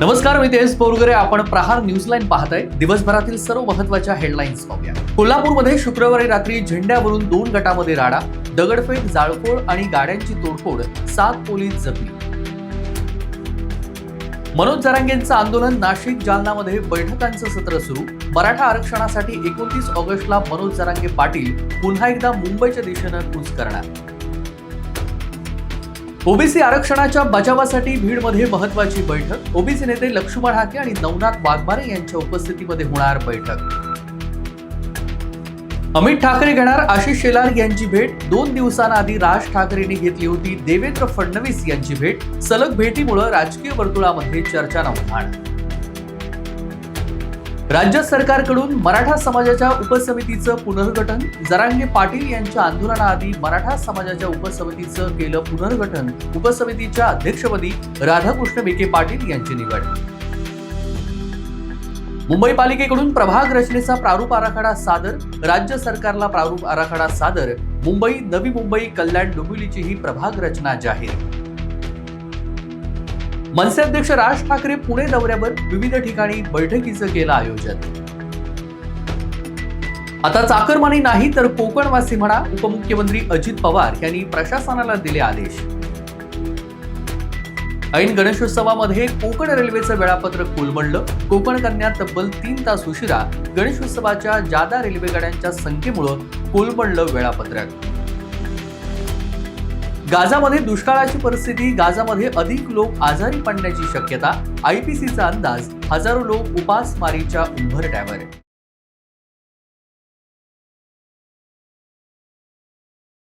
नमस्कार मी तेज पोरगरे. आपण प्रहार न्यूज लाईन पाहताय. दिवसभरातील सर्व महत्त्वाच्या हेडलाईन्स पाहूया. कोल्हापूरमध्ये शुक्रवारी रात्री झेंड्यावरून दोन गटामध्ये राडा दगडफेक जाळपोळ आणि गाड्यांची तोडफोड सात पोलीस जखमी. मनोज जरांगेंचं आंदोलन नाशिक जालनामध्ये. बैठकांचं सत्र सुरू. मराठा आरक्षणासाठी एकोणतीस ऑगस्टला मनोज जरांगे पाटील पुन्हा एकदा मुंबईच्या दिशेनं कूच करणार. ओबीसी आरक्षणाच्या बचावासाठी बीडमध्ये महत्वाची बैठक. ओबीसी नेते लक्ष्मण हाके आणि नवनाथ वाघमारे यांच्या उपस्थितीमध्ये होणार बैठक. अमित ठाकरे घेणार आशिष शेलार यांची भेट. दोन दिवसांआधी राज ठाकरेंनी घेतली होती देवेंद्र फडणवीस यांची भेट. सलग भेटीमुळे राजकीय वर्तुळामध्ये चर्चा होणार राज्य सरकारकडून मराठा समाजाच्या उपसमितीचं पुनर्गठन जरांगे पाटील यांच्या आंदोलनाआधी मराठा समाजाच्या उपसमितीचं केलं पुनर्गठन. उपसमितीच्या अध्यक्षपदी राधाकृष्ण विखे पाटील यांची निवड. मुंबई पालिकेकडून प्रभाग रचनेचा प्रारूप आराखडा सादर राज्य सरकारला प्रारूप आराखडा सादर मुंबई नवी मुंबई कल्याण डोंबिवलीची ही प्रभाग रचना जाहीर. मनसे अध्यक्ष राज ठाकरे पुणे दौऱ्यावर विविध ठिकाणी बैठकीचं केलं आयोजन. आता चाकरमानी नाही तर कोकणवासी म्हणा उपमुख्यमंत्री अजित पवार यांनी प्रशासनाला दिले आदेश. ऐन गणेशोत्सवामध्ये कोकण रेल्वेचं वेळापत्रक कोलमडलं. कोकण कन्या तब्बल तीन तास उशिरा गणेशोत्सवाच्या जादा रेल्वे गाड्यांच्या संख्येमुळं कोलमडलं वेळापत्रक. गाझामध्ये दुष्काळाची परिस्थिती गाझामध्ये अधिक लोक आजारी पडण्याची शक्यता आयपीसीचा अंदाज हजारो लोक उपासमारीच्या उंबरट्यावर